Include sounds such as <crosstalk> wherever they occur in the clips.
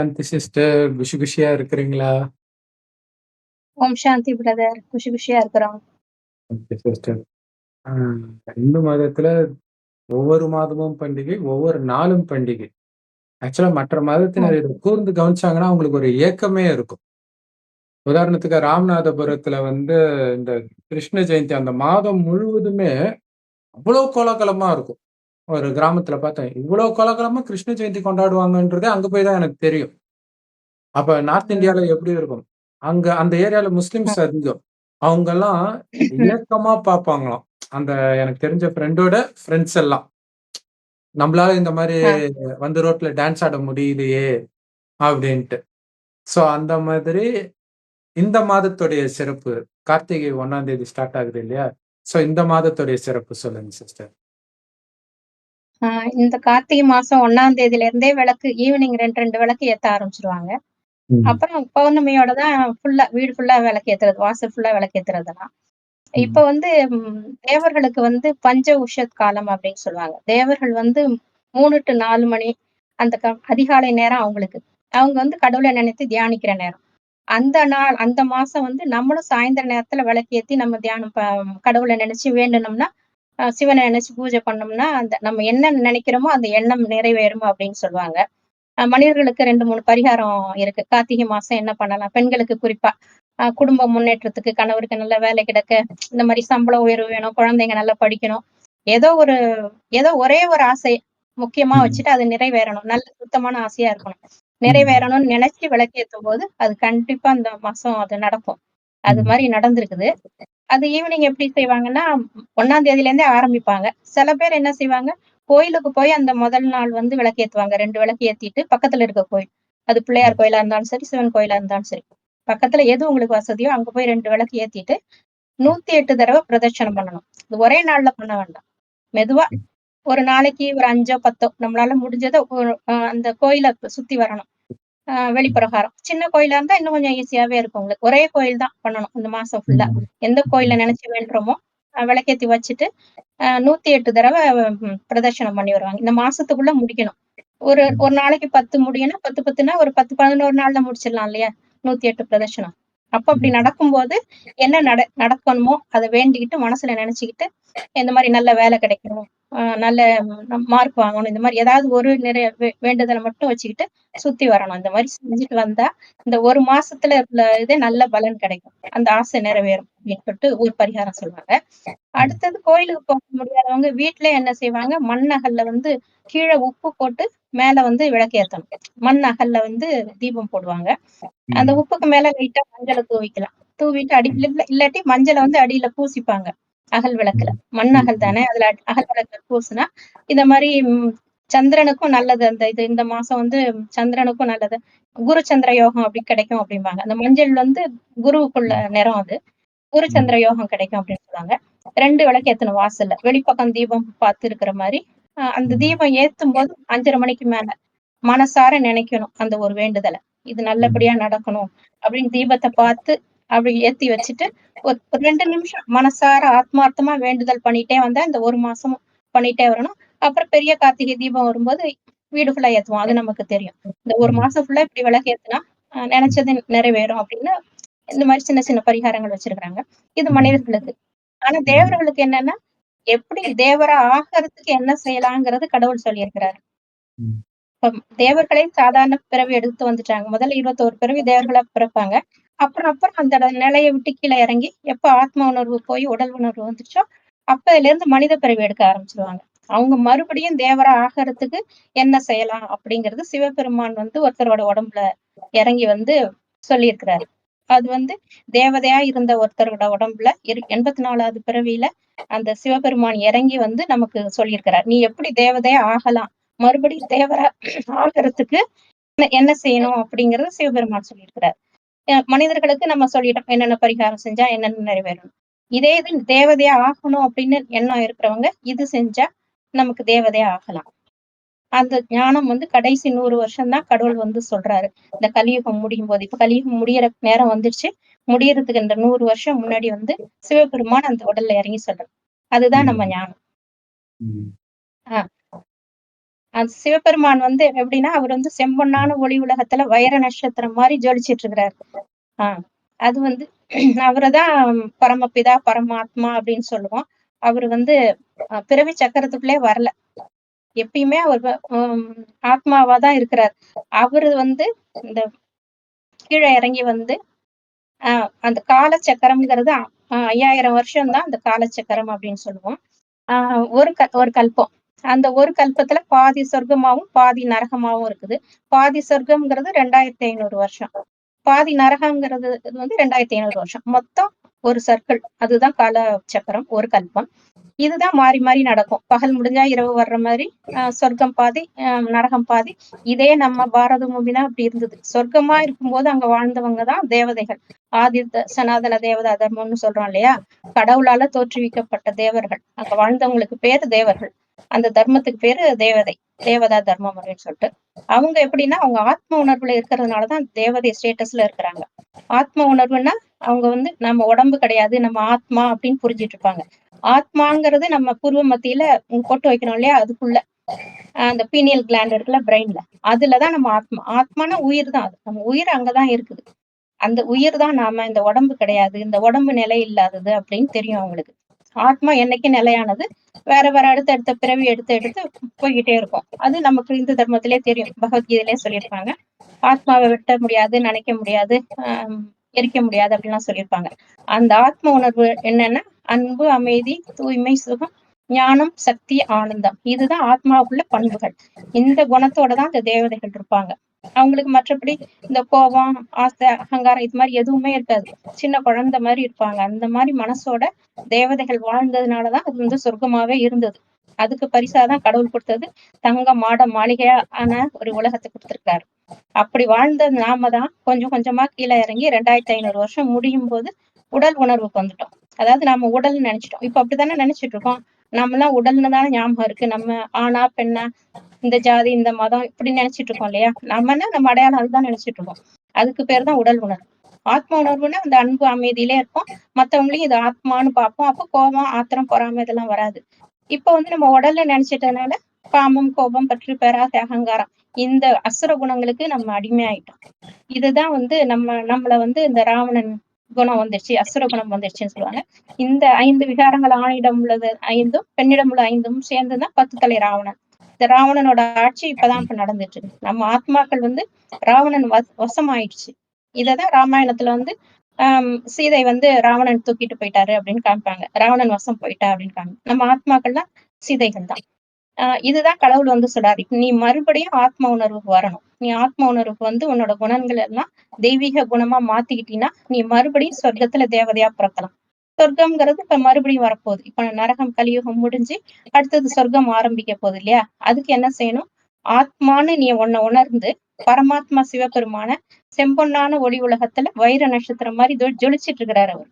சாந்தி sister குஷி குஷியா இருக்கிறீங்களா? ஓம் சாந்தி brother குஷி குஷியா இருக்கிறோம். ஓகே சிஸ்டர் இந்து மதத்துல ஒவ்வொரு மாதமும் பண்டிகை ஒவ்வொரு நாளும் பண்டிகை. ஆக்சுவலா மற்ற மதத்தினர் இதை கூர்ந்து கவனிச்சாங்கன்னா அவங்களுக்கு ஒரு ஏக்கமே இருக்கும். உதாரணத்துக்கு ராமநாதபுரத்துல வந்து இந்த கிருஷ்ண ஜெயந்தி அந்த மாதம் முழுவதுமே அவ்வளவு கோலாகலமா இருக்கும். ஒரு கிராமத்துல பார்த்தேன் இவ்வளவு கோலாகலமா கிருஷ்ண ஜெயந்தி கொண்டாடுவாங்கன்றதே அங்க போய் தான் எனக்கு தெரியும். அப்ப நார்த் இந்தியால எப்படி இருக்கும்? அங்க அந்த ஏரியால முஸ்லிம்ஸ் அதிகம். அவங்க எல்லாம் இணக்கமா பார்ப்பாங்களாம். அந்த எனக்கு தெரிஞ்ச ஃப்ரெண்டோட ஃப்ரெண்ட்ஸ் எல்லாம். நம்மளால இந்த மாதிரி வந்து ரோட்ல டான்ஸ் ஆட முடியலையே அப்படின்ட்டு. ஸோ அந்த மாதிரி இந்த மாதத்துடைய சிறப்பு கார்த்திகை ஒன்னாம் தேதி ஸ்டார்ட் ஆகுது இல்லையா? ஸோ இந்த மாதத்துடைய சிறப்பு சொல்லுங்க சிஸ்டர் ஆஹ் இந்த கார்த்திகை மாசம் ஒன்னாம் தேதியில இருந்தே விளக்கு ஈவினிங் ரெண்டு ரெண்டு விளக்கு ஏத்த ஆரம்பிச்சிருவாங்க. அப்புறம் பௌர்ணமியோட தான் ஃபுல்லா வீடு ஃபுல்லா விளக்கு ஏத்துறது வாசல் ஃபுல்லா விளக்கு ஏத்துறதெல்லாம். இப்ப வந்து தேவர்களுக்கு வந்து பஞ்ச உஷத் காலம் அப்படின்னு சொல்லுவாங்க. தேவர்கள் வந்து மூணு டு நாலு மணி அந்த க- அதிகாலை நேரம் அவங்களுக்கு. அவங்க வந்து கடவுளை நினைத்து தியானிக்கிற நேரம். அந்த நாள் அந்த மாசம் வந்து நம்மளும் சாயந்தர நேரத்துல விளக்கேத்தி நம்ம தியானம் கடவுளை நினைச்சு வேண்டணும்னா சிவனை நினைச்சு பூஜை பண்ணோம்னா அந்த நம்ம என்ன நினைக்கிறோமோ அந்த எண்ணம் நிறைவேறும் அப்படின்னு சொல்லுவாங்க. மனிதர்களுக்கு ரெண்டு மூணு பரிகாரம் இருக்கு. கார்த்திகை மாசம் என்ன பண்ணலாம்? பெண்களுக்கு குறிப்பா குடும்ப முன்னேற்றத்துக்கு கணவருக்கு நல்ல வேலை கிடைக்க இந்த மாதிரி சம்பள உயர்வு வேணும் குழந்தைங்க நல்லா படிக்கணும். ஏதோ ஒரு ஏதோ ஒரே ஒரு ஆசை முக்கியமா. வச்சுட்டு அது நிறைவேறணும். நல்ல சுத்தமான ஆசையா இருக்கணும். நிறைவேறணும்னு நினைச்சு விளக்கேற்றும் போது அது கண்டிப்பா அந்த மாசம் அது நடக்கும். அது. மாதிரி நடந்திருக்குது. அது ஈவினிங் எப்படி செய்வாங்கன்னா ஒன்னாம் தேதியில இருந்தே ஆரம்பிப்பாங்க. சில பேர் என்ன செய்வாங்க கோயிலுக்கு போய் அந்த முதல் நாள் வந்து விளக்கேத்துவாங்க ரெண்டு விளக்கு ஏத்திட்டு பக்கத்துல இருக்க கோயில். அது பிள்ளையார் கோயிலா இருந்தாலும் சரி சிவன் கோயிலா இருந்தாலும் சரி. பக்கத்துல எது உங்களுக்கு வசதியோ அங்க போய் ரெண்டு விளக்கு ஏத்திட்டு நூத்தி எட்டு தடவை பிரதட்சணம் பண்ணணும். இது ஒரே நாள்ல பண்ண வேண்டாம். மெதுவா ஒரு நாளைக்கு ஒரு அஞ்சோ பத்தோ நம்மளால முடிஞ்சதை அந்த கோயிலை சுத்தி வரணும். வெளிப்பிரகாரம். சின்ன கோயிலா இருந்தா இன்னும் கொஞ்சம் ஈஸியாவே இருக்கும் உங்களுக்கு. ஒரே கோயில் தான் பண்ணணும் இந்த மாசம் ஃபுல்லா எந்த கோயில நினைச்சு வேண்டுறோமோ விளக்கேத்தி வச்சுட்டு நூத்தி எட்டு தடவை ம், பிரதட்சணம் பண்ணி வருவாங்க. இந்த மாசத்துக்குள்ள முடிக்கணும். ஒரு ஒரு நாளைக்கு பத்து முடியணும் பத்து பத்துனா ஒரு பத்து பதினோரு நாள்ல முடிச்சிடலாம் இல்லையா? நூத்தி எட்டு பிரதட்சணம். அப்ப அப்படி நடக்கும்போது என்ன நட நடக்கணுமோ அதை வேண்டிக்கிட்டு மனசுல நினைச்சுக்கிட்டு இந்த மாதிரி நல்ல வேலை கிடைக்கணும் நல்ல மார்க் வாங்கணும். இந்த மாதிரி ஏதாவது ஒரு நிறைய வேண்டுதலை மட்டும் வச்சுக்கிட்டு சுத்தி வரணும். இந்த மாதிரி செஞ்சுட்டு வந்தா இந்த ஒரு மாசத்துல உள்ள இதே நல்ல பலன் கிடைக்கும். அந்த ஆசை நிறைவேறும். அப்படின்னு சொல்லிட்டு ஒரு பரிகாரம் சொல்லுவாங்க. அடுத்தது கோயிலுக்கு போக முடியாதவங்க வீட்ல என்ன செய்வாங்க? மண் அகல்ல வந்து கீழே உப்பு போட்டு மேல வந்து விளக்கேத்தணும் மண் அகல்ல வந்து தீபம் போடுவாங்க. அந்த உப்புக்கு மேல லைட்டா மஞ்சளை தூவிக்கலாம். தூவிட்டு அடி இல்ல- இல்லாட்டி மஞ்சளை வந்து அடியில பூசிப்பாங்க. அகல் விளக்குல. மண் அகல் தானே? அதுல அகல் விளக்குல பூசினா இந்த மாதிரி சந்திரனுக்கும் நல்லது. அந்த இது இந்த மாசம் வந்து சந்திரனுக்கும் நல்லது. குரு சந்திர யோகம் அப்படி கிடைக்கும் அப்படிம்பாங்க. அந்த மஞ்சள் வந்து குருவுக்குள்ள நிறம் அது. குரு சந்திர யோகம் கிடைக்கும் அப்படின்னு சொல்லுவாங்க. ரெண்டு விளக்கு ஏத்தணும் வாசல்ல. வெளிப்பக்கம் தீபம் பார்த்து இருக்கிற மாதிரி அந்த தீபம் ஏத்தும் போது அஞ்சரை மணிக்கு மேல மனசார நினைக்கணும் அந்த ஒரு வேண்டுதலை. இது நல்லபடியா நடக்கணும் அப்படின்னு தீபத்தை பார்த்து அப்படி ஏத்தி வச்சுட்டு ஒரு ரெண்டு நிமிஷம் மனசார ஆத்மார்த்தமா வேண்டுதல் பண்ணிட்டே வந்தா இந்த ஒரு மாசம் பண்ணிட்டே வரணும். அப்புறம் பெரிய கார்த்திகை தீபம் வரும்போது வீடு ஃபுல்லா ஏத்துவோம். அது நமக்கு தெரியும். இந்த ஒரு மாசம் ஃபுல்லா இப்படி விளக்கு ஏத்துனா நினைச்சது நிறைவேறும் அப்படின்னு இந்த மாதிரி சின்ன சின்ன பரிகாரங்கள் வச்சிருக்காங்க இது மனிதர்களுக்கு. ஆனா தேவர்களுக்கு என்னன்னா எப்படி தேவரா ஆகிறதுக்கு என்ன செய்யலாங்கிறது கடவுள் சொல்லியிருக்கிறாரு. ம். இப்ப தேவர்களே சாதாரண பிறவி எடுத்து வந்துட்டாங்க. முதல்ல இருபத்தோரு பிறவி தேவர்களா பிறப்பாங்க. அப்புறம் அப்புறம் அந்த நிலையை விட்டு கீழே இறங்கி எப்ப ஆத்ம உணர்வு போய் உடல் உணர்வு வந்துச்சோ அப்பதுல இருந்து மனித பிறவி எடுக்க ஆரம்பிச்சிருவாங்க. அவங்க மறுபடியும் தேவரா ஆகிறதுக்கு என்ன செய்யலாம் அப்படிங்கிறது சிவபெருமான் வந்து ஒருத்தரோட உடம்புல இறங்கி வந்து சொல்லியிருக்கிறாரு. அது வந்து தேவதையா இருந்த ஒருத்தரோட உடம்புல இரு- எண்பத்தி நாலாவது பிறவியில அந்த சிவபெருமான் இறங்கி வந்து நமக்கு சொல்லியிருக்கிறார். நீ எப்படி தேவதையா ஆகலாம்? மறுபடியும் தேவரா ஆகிறதுக்கு என்ன- செய்யணும் அப்படிங்கறத சிவபெருமான் சொல்லியிருக்கிறார். மனிதர்களுக்கு நம்ம சொல்லிட்டோம் என்னென்ன பரிகாரம் செஞ்சா என்னென்ன நிறைவேறணும். இதே இது தேவதையா ஆகணும் அப்படின்னு எண்ணம் இருக்கிறவங்க இது செஞ்சா நமக்கு தேவதையா ஆகலாம். அந்த ஞானம் வந்து கடைசி நூறு வருஷம் தான் கடவுள் வந்து சொல்றாரு. இந்த கலியுகம் முடியும் போது இப்ப கலியுகம் முடியற நேரம் வந்துருச்சு. முடியறதுக்கு இந்த நூறு வருஷம் முன்னாடி வந்து சிவபெருமான் அந்த உடல்ல இறங்கி சொல்றாரு. அதுதான் நம்ம ஞானம். ம். அந்த சிவபெருமான் வந்து எப்படின்னா அவர் வந்து செம்பொன்னான ஒளி உலகத்துல வைர நட்சத்திரம் மாதிரி ஜொலிச்சிட்டு இருக்கிறாரு. ஆஹ் அது வந்து <clears throat> அவரைதான் பரமபிதா பரமாத்மா அப்படின்னு சொல்லுவோம். அவர் வந்து பிறவி சக்கரத்துக்குள்ளே வரல. எப்பயுமே அவர் ஆத்மாவா தான் ஆத்மாவாதான் இருக்கிறார். அவரு வந்து இந்த கீழே இறங்கி வந்து ஆஹ் அந்த காலச்சக்கரம்ங்கிறது சக்கரம்ங்கிறது ஐயாயிரம் வருஷம் தான் அந்த காலச்சக்கரம் அப்படின்னு சொல்லுவோம். ஆஹ் ஒரு க ஒரு கல்பம். அந்த ஒரு கல்பத்துல பாதி சொர்க்கமாவும் பாதி நரகமாவும் இருக்குது. பாதி சொர்க்கம்ங்கிறது ரெண்டாயிரத்தி ஐநூறு வருஷம். பாதி நரகம்ங்கிறது இது வந்து ரெண்டாயிரத்தி ஐநூறு வருஷம். மொத்தம் ஒரு சர்க்கிள். அதுதான் கால சக்கரம் ஒரு கல்பம். இதுதான் மாறி மாறி நடக்கும். பகல் முடிஞ்சா இரவு வர்ற மாதிரி ஆஹ் சொர்க்கம் பாதி நரகம் பாதி. இதே நம்ம பாரத பூமி அப்படி இருந்தது. சொர்க்கமா இருக்கும்போது அங்க வாழ்ந்தவங்க தான் தேவதைகள். ஆதி சனாதன தேவதா தர்மம்னு சொல்றோம் இல்லையா? கடவுளால தோற்றுவிக்கப்பட்ட தேவர்கள். அங்க வாழ்ந்தவங்களுக்கு பேரு தேவர்கள். அந்த தர்மத்துக்கு பேரு தேவதை. தேவதா தர்மம் அப்படின்னு சொல்லிட்டு. அவங்க எப்படின்னா அவங்க ஆத்ம உணர்வுல இருக்கிறதுனாலதான் தேவதை ஸ்டேட்டஸ்ல இருக்கிறாங்க. ஆத்ம உணர்வுன்னா அவங்க வந்து நம்ம உடம்பு கிடையாது நம்ம ஆத்மா அப்படின்னு புரிஞ்சிட்டு இருப்பாங்க. ஆத்மாங்கிறது நம்ம பூர்வ மத்தியில கொட்டு போட்டு வைக்கணும் இல்லையா அதுக்குள்ள. ஆஹ் அந்த பீனியல் கிளாண்ட் இருக்குல்ல பிரெயின்ல அதுலதான் நம்ம ஆத்மா. ஆத்மானா உயிர் தான் அது. நம்ம உயிர் அங்கதான் இருக்குது. அந்த உயிர் தான் நாம. இந்த உடம்பு கிடையாது. இந்த உடம்பு நிலை இல்லாதது அப்படின்னு தெரியும் அவங்களுக்கு. ஆத்மா என்னைக்கு நிலையானது? வேற வேற அடுத்த அடுத்த பிறவி எடுத்து எடுத்து போய்கிட்டே இருக்கும். அது நமக்கு இந்து தர்மத்திலே தெரியும். பகவத்கீதையிலே சொல்லியிருப்பாங்க. ஆத்மாவை வெட்ட முடியாது நினைக்க முடியாது ஆஹ் எரிக்க முடியாது அப்படின்லாம் சொல்லியிருப்பாங்க. அந்த ஆத்ம உணர்வு என்னன்னா அன்பு அமைதி தூய்மை சுகம் ஞானம் சக்தி ஆனந்தம். இதுதான் ஆத்மாவுக்குள்ள பண்புகள். இந்த குணத்தோட தான் இந்த தேவதைகள் இருப்பாங்க. அவங்களுக்கு மற்றபடி இந்த கோபம் ஆசை அகங்காரம் இது மாதிரி எதுவுமே இருக்காது. சின்ன குழந்தை மாதிரி இருப்பாங்க. அந்த மாதிரி மனசோட தேவதைகள் வாழ்ந்ததுனாலதான் அது வந்து சொர்க்கமாவே இருந்தது. அதுக்கு பரிசாதான் கடவுள் கொடுத்தது. தங்க மாட மாளிகையா ஆன ஒரு உலகத்தை கொடுத்திருக்காரு. அப்படி வாழ்ந்த நாம தான் கொஞ்சம் கொஞ்சமா கீழே இறங்கி ரெண்டாயிரத்தி ஐநூறு வருஷம் முடியும் போது உடல் உணர்வுக்கு வந்துட்டோம். அதாவது நாம உடல் நினைச்சிட்டோம். இப்ப அப்படித்தானே நினைச்சிட்டு இருக்கோம்? நம்மளாம் உடல்னு தானே ஞாபகம் இருக்கு. நம்ம ஆனா பெண்ணா இந்த ஜாதி இந்த மதம் இப்படி நினைச்சிட்டு இருக்கோம் இல்லையா? நம்மனா நம்ம அடையாளம் அதுதான் நினைச்சிட்டு இருக்கோம். அதுக்கு பேர் தான் உடல் உணர்வு. ஆத்ம உணர்வுனா அந்த அன்பு அமைதியிலே இருப்போம். மத்தவங்களையும் இது ஆத்மான்னு பார்ப்போம். அப்ப கோபம் ஆத்திரம் பொறாமை இதெல்லாம் வராது. இப்ப வந்து நம்ம உடல்ல நினைச்சிட்டதுனால பாமம் கோபம் பற்று பேராசை அகங்காரம் இந்த அசுர குணங்களுக்கு நம்ம அடிமையாயிட்டோம். இதுதான் வந்து நம்ம நம்மள வந்து இந்த ராவணன் குணம் வந்துருச்சு அசுர குணம் வந்துருச்சுன்னு சொல்லுவாங்க. இந்த ஐந்து விகாரங்கள் ஆணிடம் உள்ளது ஐந்தும் பெண்ணிடம் உள்ள ஐந்தும் சேர்ந்துதான் பத்து தலை ராவணன். இந்த ராவணனோட ஆட்சி இப்பதான் இப்ப நடந்துட்டு இருக்கு. நம்ம ஆத்மாக்கள் வந்து ராவணன் வசம் ஆயிடுச்சு இததான் ராமாயணத்துல வந்து ஆஹ் சீதை வந்து ராவணன் தூக்கிட்டு போயிட்டாரு அப்படின்னு காமிப்பாங்க. ராவணன் வசம் போயிட்டா அப்படின்னு காமி நம்ம ஆத்மாக்கள் தான் சீதைகள் தான் ஆஹ் இதுதான் கடவுள் வந்து சொல்றாரு நீ மறுபடியும் ஆத்ம உணர்வுக்கு வரணும். நீ ஆத்ம உணர்வுக்கு வந்து உன்னோட குணங்கள் எல்லாம் தெய்வீக குணமா மாத்திக்கிட்டீங்கன்னா நீ மறுபடியும் சொர்க்கத்துல தேவதையா பிறக்கலாம். சொர்க்கம்ங்கிறது இப்ப மறுபடியும் வரப்போகுது. இப்ப நரகம் கலியுகம் முடிஞ்சு அடுத்தது சொர்க்கம் ஆரம்பிக்க போகுது இல்லையா? அதுக்கு என்ன செய்யணும்? ஆத்மான்னு நீ உன்னை உணர்ந்து பரமாத்மா சிவபெருமான செம்பொன்னான ஒளி உலகத்துல வைர நட்சத்திரம் மாதிரி ஜொலிச்சிட்டு இருக்கிறாரு அவர்.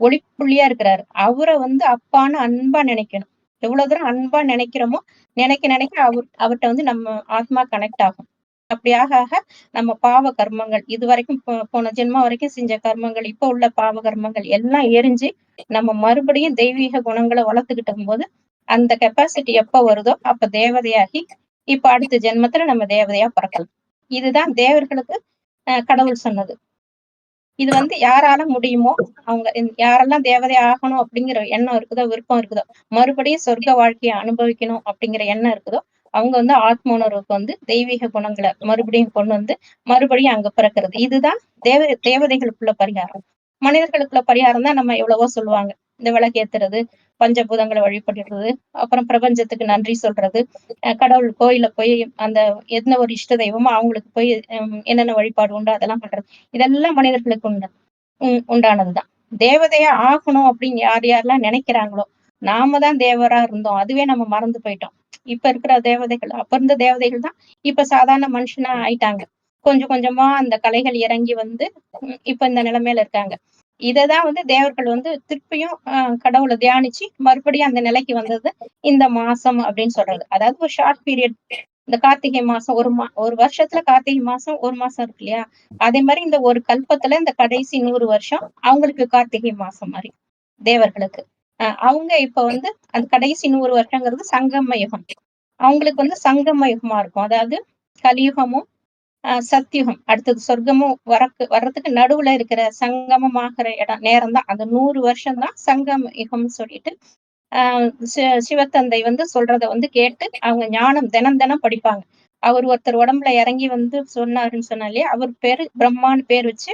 ஒளிப்புள்ளியா இருக்கிறாரு. அவரை வந்து அப்பான்னு அன்பா நினைக்கணும். எவ்வளவு தூரம் அன்பா நினைக்கிறோமோ நினைக்க நினைக்க அவர் அவர்கிட்ட வந்து நம்ம ஆத்மா கனெக்ட் ஆகும். அப்படி ஆக ஆக நம்ம பாவ கர்மங்கள் இது வரைக்கும் போன ஜென்மம் வரைக்கும் செஞ்ச கர்மங்கள் இப்ப உள்ள பாவ கர்மங்கள் எல்லாம் எரிஞ்சு நம்ம மறுபடியும் தெய்வீக குணங்களை வளர்த்துக்கிட்டும் போது அந்த கெப்பாசிட்டி எப்ப வருதோ அப்ப தேவதையாகி இப்ப அடுத்த ஜென்மத்துல நம்ம தேவதையா பிறக்கலாம். இதுதான் தேவர்களுக்கு கடவுள் சொன்னது. இது வந்து யாரால முடியுமோ அவங்க யாரெல்லாம் தேவதை ஆகணும் அப்படிங்கிற எண்ணம் இருக்குதோ விருப்பம் இருக்குதோ மறுபடியும் சொர்க்க வாழ்க்கையை அனுபவிக்கணும் அப்படிங்கிற எண்ணம் இருக்குதோ அவங்க வந்து ஆத்ம உணர்வுக்கு வந்து தெய்வீக குணங்களை மறுபடியும் கொண்டு வந்து மறுபடியும் அங்க பிறக்கிறது. இதுதான் தேவ தேவதைகளுக்குள்ள பரிகாரம். மனிதர்களுக்குள்ள பரிகாரம் தான் நம்ம எவ்வளவோ சொல்லுவாங்க. இந்த விளக்கேத்துறது பஞ்சபூதங்களை வழிபடுறது அப்புறம் பிரபஞ்சத்துக்கு நன்றி சொல்றது. அஹ் கடவுள் கோயில போய் அந்த எந்த ஒரு இஷ்ட தெய்வமோ அவங்களுக்கு போய் என்னென்ன வழிபாடு உண்டோ அதெல்லாம் பண்றது. இதெல்லாம் மனிதர்களுக்கு உண்டு உம், உண்டானதுதான். தேவதையா ஆகணும் அப்படின்னு யார் யாரெல்லாம் நினைக்கிறாங்களோ நாம தான் தேவரா இருந்தோம். அதுவே நம்ம மறந்து போயிட்டோம். இப்ப இருக்கிற தேவதைகள் அப்ப இருந்த தேவதைகள் தான் இப்ப சாதாரண மனுஷனா ஆயிட்டாங்க. கொஞ்சம் கொஞ்சமா அந்த கலைகள் இறங்கி வந்து உம், இப்ப இந்த நிலைமையில இருக்காங்க. இததான் வந்து தேவர்கள் வந்து திருப்பியும் ஆஹ், கடவுளை தியானிச்சு மறுபடியும் அந்த நிலைக்கு வந்தது இந்த மாசம் அப்படின்னு சொல்றது. அதாவது ஒரு ஷார்ட் பீரியட் இந்த கார்த்திகை மாசம் ஒரு மா ஒரு வருஷத்துல கார்த்திகை மாசம் ஒரு மாசம் இருக்கு இல்லையா? அதே மாதிரி இந்த ஒரு கல்பத்துல இந்த கடைசி நூறு வருஷம் அவங்களுக்கு கார்த்திகை மாசம் மாதிரி தேவர்களுக்கு. அவங்க இப்ப வந்து அந்த கடைசி நூறு வருஷங்கிறது சங்கம யுகம். அவங்களுக்கு வந்து சங்கம யுகமா இருக்கும். அதாவது கலியுகமும் சத்தியுகம். அடுத்தது சொர்க்கமும் வரக்கு வர்றதுக்கு நடுவுல இருக்கிற சங்கமமாகிற இடம் நேரம் தான் அந்த நூறு வருஷம் தான் சங்கம் யுகம்னு சொல்லிட்டு ஆஹ் சிவத்தந்தை வந்து சொல்றத வந்து கேட்டு அவங்க ஞானம் தினம் தினம் படிப்பாங்க. அவர் ஒருத்தர் உடம்புல இறங்கி வந்து சொன்னாருன்னு சொன்னாலே அவர் பேரு பிரம்மான்னு பேர் வச்சு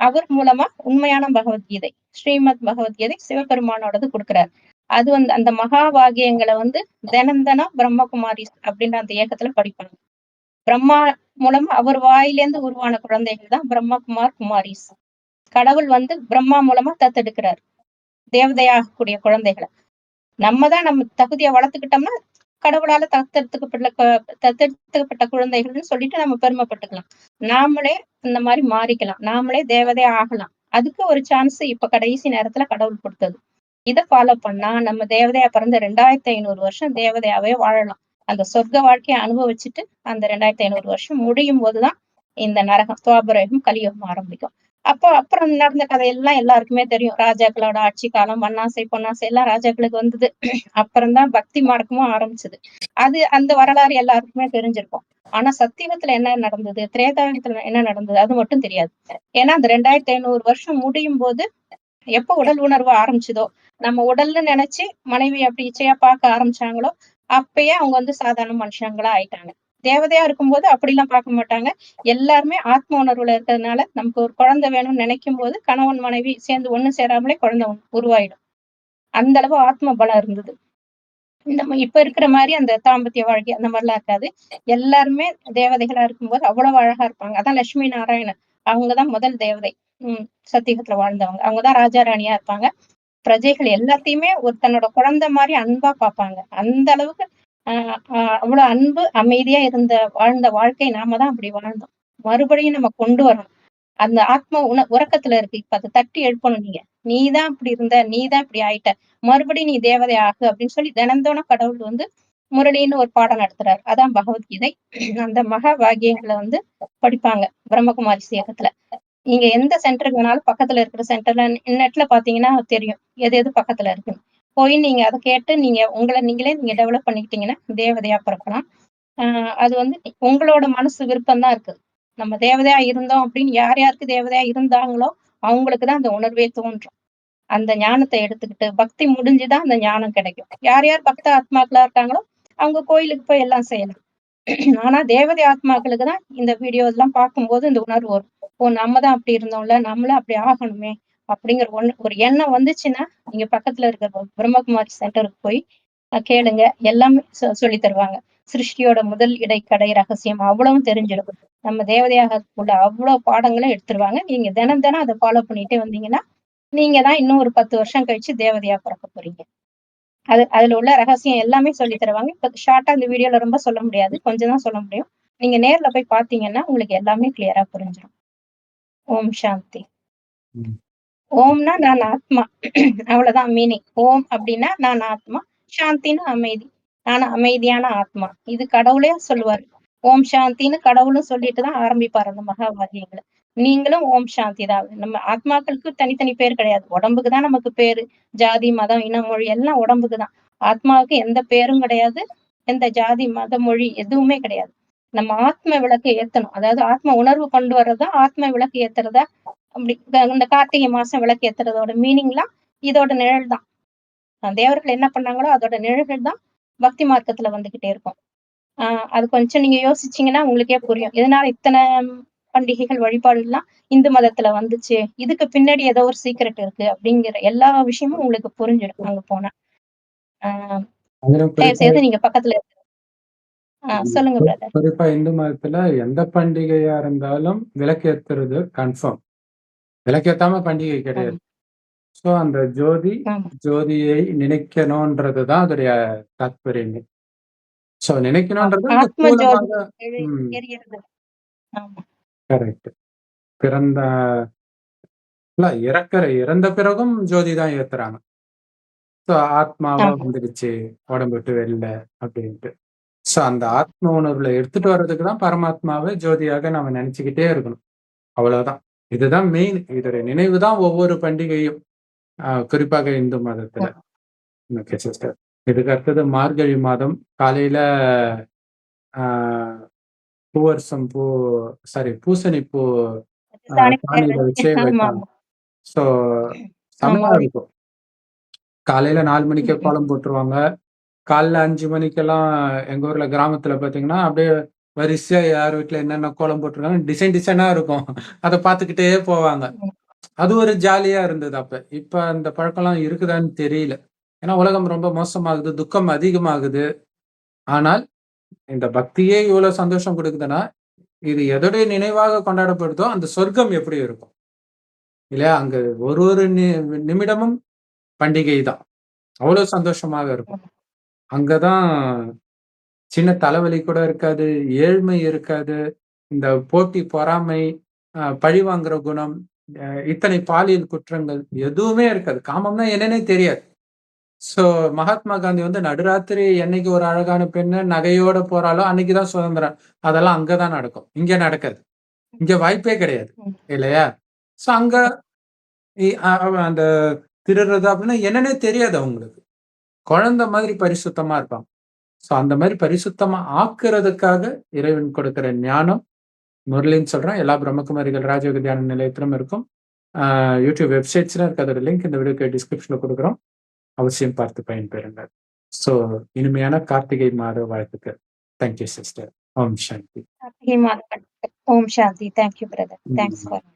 அவர் மூலமா உண்மையான பகவத்கீதை ஸ்ரீமத் பகவத்கீதை சிவபெருமானோடது கொடுக்குறாரு. அது வந்து அந்த மகா வாகியங்களை வந்து தினம் தினம் பிரம்மகுமாரி அப்படின்ற அந்த இயக்கத்துல படிப்பாங்க. பிரம்மா மூலமா அவர் வாயிலேருந்து உருவான குழந்தைகள் தான் பிரம்மகுமார் குமாரிஸ் கடவுள் வந்து பிரம்மா மூலமா தத்தெடுக்கிறார். தேவதையாகக்கூடிய குழந்தைகளை. நம்ம தான் நம்ம தகுதியை வளர்த்துக்கிட்டோம்னா கடவுளால தத்தெடுத்துக்கப்பட்ட தத்தெடுத்துக்கப்பட்ட குழந்தைகள்னு சொல்லிட்டு நம்ம பெருமைப்பட்டுக்கலாம். நாமளே இந்த மாதிரி மாறிக்கலாம். நாமளே தேவதை ஆகலாம். அதுக்கு ஒரு சான்ஸ் இப்ப கடைசி நேரத்துல கடவுள் கொடுத்தது. இதை ஃபாலோ பண்ணா நம்ம தேவதையா பிறந்த ரெண்டாயிரத்தி ஐநூறு வருஷம் தேவதையாவே வாழலாம். அந்த சொர்க்க வாழ்க்கையை அனுபவிச்சுட்டு அந்த ரெண்டாயிரத்தி ஐநூறு வருஷம் முடியும் போதுதான் இந்த நரகம் துவாபரகம் கலியுகம் ஆரம்பிக்கும். அப்போ அப்புறம் நடந்த கதையெல்லாம் எல்லாருக்குமே தெரியும். ராஜாக்களோட ஆட்சி காலம் மண்ணாசை பொன்னாசை எல்லாம் ராஜாக்களுக்கு வந்தது. அப்புறம்தான் பக்தி மார்க்கமும் ஆரம்பிச்சது. அது அந்த வரலாறு எல்லாருக்குமே தெரிஞ்சிருக்கும். ஆனா சத்தியத்துல என்ன நடந்தது திரேதாயுகத்துல என்ன நடந்தது அது மட்டும் தெரியாது. ஏன்னா அந்த ரெண்டாயிரத்தி ஐநூறு வருஷம் முடியும் போது எப்ப உடல் உணர்வு ஆரம்பிச்சதோ நம்ம உடல்னு நினைச்சு மனைவி அப்படி இச்சையா பார்க்க ஆரம்பிச்சாங்களோ அப்பயே அவங்க வந்து சாதாரண மனுஷங்களா ஆயிட்டாங்க. தேவதையா இருக்கும்போது அப்படிலாம் பார்க்க மாட்டாங்க. எல்லாருமே ஆத்ம உணர்வுல இருக்கிறதுனால நமக்கு ஒரு குழந்தை வேணும்னு நினைக்கும் போது கணவன் மனைவி சேர்ந்து ஒண்ணு சேராமலே குழந்தை உருவாயிடும். அந்த அளவு ஆத்ம பலம் இருந்தது. இந்த இப்ப இருக்கிற மாதிரி அந்த தாம்பத்திய வாழ்க்கை அந்த மாதிரிலாம் இருக்காது. எல்லாருமே தேவதைகளா இருக்கும்போது அவ்வளவு அழகா இருப்பாங்க. அதான் லட்சுமி நாராயணன். அவங்கதான் முதல் தேவதை. உம் சத்தியகத்துல வாழ்ந்தவங்க. அவங்கதான் ராஜா ராணியா இருப்பாங்க. பிரஜைகள் எல்லாத்தையுமே ஒரு தன்னோட குழந்தை மாதிரி அன்பா பார்ப்பாங்க. அந்த அளவுக்கு ஆஹ் ஆஹ் அவ்வளவு அன்பு அமைதியா இருந்த வாழ்ந்த வாழ்க்கை நாம தான் அப்படி வாழ்ந்தோம். மறுபடியும் நம்ம கொண்டு வரணும். அந்த ஆத்ம உண உறக்கத்துல இருக்கு. இப்ப அதை தட்டி எழுப்பணும் நீங்க. நீதான் இப்படி இருந்த நீதான் இப்படி ஆயிட்ட. மறுபடியும் நீ தேவதை ஆகு அப்படின்னு சொல்லி தினந்தோன கடவுள் வந்து முரளின்னு ஒரு பாடம் நடத்துறாரு. அதான் பகவத்கீதை. அந்த மகா வாக்கியங்களை வந்து படிப்பாங்க. பிரம்மகுமாரி சேகத்துல நீங்க எந்த சென்டருக்கு வேணாலும் பக்கத்துல இருக்கிற சென்டர்ல நெட்ல பாத்தீங்கன்னா தெரியும். எது எது பக்கத்துல இருக்கு போய் நீங்க அதை கேட்டு நீங்க உங்களை நீங்களே நீங்க டெவலப் பண்ணிக்கிட்டீங்கன்னா தேவதையா பிறக்கலாம். ஆஹ் அது வந்து உங்களோட மனசு விருப்பம் தான் இருக்கு. நம்ம தேவதையா இருந்தோம் அப்படின்னு யார் யாருக்கு தேவதையா இருந்தாங்களோ அவங்களுக்கு தான் அந்த உணர்வே தோன்றும். அந்த ஞானத்தை எடுத்துக்கிட்டு பக்தி முடிஞ்சுதான் அந்த ஞானம் கிடைக்கும். யார் யார் பக்த ஆத்மாக்களா இருக்காங்களோ அவங்க கோயிலுக்கு போய் எல்லாம் செய்யலாம். ஆனா தேவதை ஆத்மாக்களுக்கு தான் இந்த வீடியோ எல்லாம் பார்க்கும்போது இந்த உணர்வு வரும். ஓ நம்ம தான் அப்படி இருந்தோம்ல நம்மளும் அப்படி ஆகணுமே அப்படிங்கிற ஒண்ணு ஒரு எண்ணம் வந்துச்சுன்னா நீங்க பக்கத்துல இருக்கிற பிரம்மகுமாரி சென்டருக்கு போய் கேளுங்க. எல்லாமே சொல்லி தருவாங்க. சிருஷ்டியோட முதல் இடைக்கடை ரகசியம் அவ்வளவும் தெரிஞ்சிடும். நம்ம தேவதையாக உள்ள அவ்வளவு பாடங்களும் எடுத்துருவாங்க. நீங்க தினம் தினம் அதை ஃபாலோ பண்ணிட்டே வந்தீங்கன்னா நீங்க தான் இன்னும் ஒரு பத்து வருஷம் கழிச்சு தேவதையா பிறக்க போறீங்க. அது அதுல உள்ள ரகசியம் எல்லாமே சொல்லி தருவாங்க. இப்ப ஷார்ட்டா இந்த வீடியோல ரொம்ப சொல்ல முடியாது. கொஞ்சம் தான் சொல்ல முடியும். நீங்க நேர்ல போய் பாத்தீங்கன்னா உங்களுக்கு எல்லாமே கிளியரா புரிஞ்சிடும் ஓம் சாந்தி. ஓம்னா நான் ஆத்மா. அவ்வளவுதான் மீனிங் ஓம் அப்படின்னா நான் ஆத்மா. சாந்தின்னு அமைதி. நான் அமைதியான ஆத்மா. இது கடவுளே சொல்லுவாரு. ஓம் சாந்தின்னு கடவுளும் சொல்லிட்டு தான் ஆரம்பிப்பாரு அந்த மகாவாக்கியங்களை நீங்களும் ஓம் சாந்தி தான். நம்ம ஆத்மாக்களுக்கு தனித்தனி பேர் கிடையாது. உடம்புக்கு தான் நமக்கு பேரு. ஜாதி மதம் இன மொழி எல்லாம் உடம்புக்கு தான் ஆத்மாவுக்கு எந்த பேரும் கிடையாது. எந்த ஜாதி மத மொழி எதுவுமே கிடையாது. நம்ம ஆத்ம விளக்கு ஏத்தணும். அதாவது ஆத்ம உணர்வு கொண்டு வர்றதா ஆத்ம விளக்கு ஏத்துறதா? அப்படி இந்த- கார்த்திகை மாசம் விளக்கு ஏத்துறதோட மீனிங்லாம் இதோட நிழல் தான் தேவர்கள் என்ன பண்ணாங்களோ அதோட நிழல்கள் தான் பக்தி மார்க்கத்துல வந்துகிட்டே இருக்கும். ஆஹ் அது கொஞ்சம் நீங்க யோசிச்சீங்கன்னா உங்களுக்கே புரியும். இதனால இத்தனை பண்டிகைகள் வழிபாடுலாம் இந்து மதத்துல வந்துச்சு? இதுக்கு பின்னாடி ஏதோ ஒரு சீக்ரெட் இருக்கு அப்படிங்கிற எல்லா விஷயமும் உங்களுக்கு புரிஞ்சிடும். அங்க போனா. ஆஹ் நீங்க பக்கத்துல இருக்க சொல்லுங்க பிரதர் குறிப்பா இந்து மதத்துல எந்த பண்டிகையா இருந்தாலும் விளக்கேத்துறது கன்ஃபார்ம் விளக்கேத்தாம பண்டிகை கிடையாது. சோ அந்த ஜோதி ஜோதியை நினைக்கணும்ன்றதுதான் அதோடைய தாத்பரியமே. சோ நினைக்கணும்ன்றது கரெக்ட் பிறந்த இல்ல இறக்குற இறந்த பிறகும் ஜோதி தான் ஏத்துறாங்க. சோ ஆத்மாவா ஆமா. வந்துடுச்சு உடம்பு விட்டு வெளில அப்படின்ட்டு. சோ அந்த ஆத்ம உணர்வுல எடுத்துட்டு வர்றதுக்கு தான் பரமாத்மாவை ஜோதியாக நம்ம நினைச்சுக்கிட்டே இருக்கணும் அவ்வளவுதான் இதுதான் மெயின் இதோட நினைவு தான் ஒவ்வொரு பண்டிகையும் ஆஹ் குறிப்பாக இந்து மதத்துல ஓகே சிஸ்டர் இதுக்கு அடுத்தது மார்கழி மாதம். காலையில ஆ பூவரசம் பூ சாரி பூசணிப்பூ அ சாணி சாணியில வச்சே வைப்பாங்க. ஸோ செம்மையா. இருக்கும். காலையில 4 மணிக்கே. கோலம் போட்டுருவாங்க. காலைல அஞ்சு மணிக்கெல்லாம் எங்க ஊர்ல கிராமத்துல பார்த்தீங்கன்னா, அப்படியே வரிசையா யார் வீட்டுல என்னென்ன கோலம் போட்டிருக்காங்க டிசைன் டிசைனா இருக்கும். அத பார்த்துக்கிட்டே போவாங்க. அது ஒரு ஜாலியா இருந்தது அப்ப. இப்ப அந்த பழக்கம்லாம் இருக்குதான்னு தெரியல. ஏன்னா உலகம் ரொம்ப மோசமாகுது. துக்கம் அதிகமாகுது. ஆனால் இந்த பக்தியே இவ்வளோ சந்தோஷம் கொடுக்குதுன்னா இது எதோடைய நினைவாக கொண்டாடப்படுதோ, அந்த சொர்க்கம் எப்படி இருக்கும்? இல்லையா? அங்க ஒரு ஒரு நி நிமிடமும் பண்டிகை தான். அவ்வளோ சந்தோஷமாக இருக்கும். அங்கதான் சின்ன தலைவலி கூட இருக்காது. ஏழ்மை இருக்காது. இந்த போட்டி, பொறாமை, பழி பழிவாங்குற குணம், இத்தனை பாலியல் குற்றங்கள் எதுவுமே இருக்காது. காமம்னா என்னன்னே தெரியாது. ஸோ மகாத்மா காந்தி வந்து நடுராத்திரி என்னைக்கு ஒரு அழகான பெண்ணு நகையோட போறாலோ அன்னைக்கு தான் சுதந்திரம். அதெல்லாம் அங்கதான் நடக்கும். இங்க நடக்காது. இங்க வாய்ப்பே கிடையாது. இல்லையா? ஸோ அங்க அந்த திருடுறது அப்படின்னா என்னன்னே தெரியாது அவங்களுக்கு. குழந்தை மாதிரி பரிசுத்தமா இருப்பாங்க. ஸோ அந்த மாரி பரிசுத்தமா ஆக்குறதுக்காக இறைவன் கொடுக்கிற ஞானம், முரளின்னு சொல்றேன். எல்லா பிரம்மகுமாரிகள் ராஜயோக தியான நிலையத்திலும் இருக்கும். யூடியூப் வெப்சைட்ஸ்ல இருக்கு. அதோட லிங்க் இந்த வீடியோக்கு டிஸ்கிரிப்ஷன்ல குடுக்குறோம். அவசியம் பார்த்து பயன்பெறுங்கள். ஸோ இனிமையான கார்த்திகை மாத வாழ்த்துக்கள். Thank you sister. ஓம் சாந்தி. கார்த்திகை மாத. ஓம் சாந்தி. Thank you brother. Thanks. For.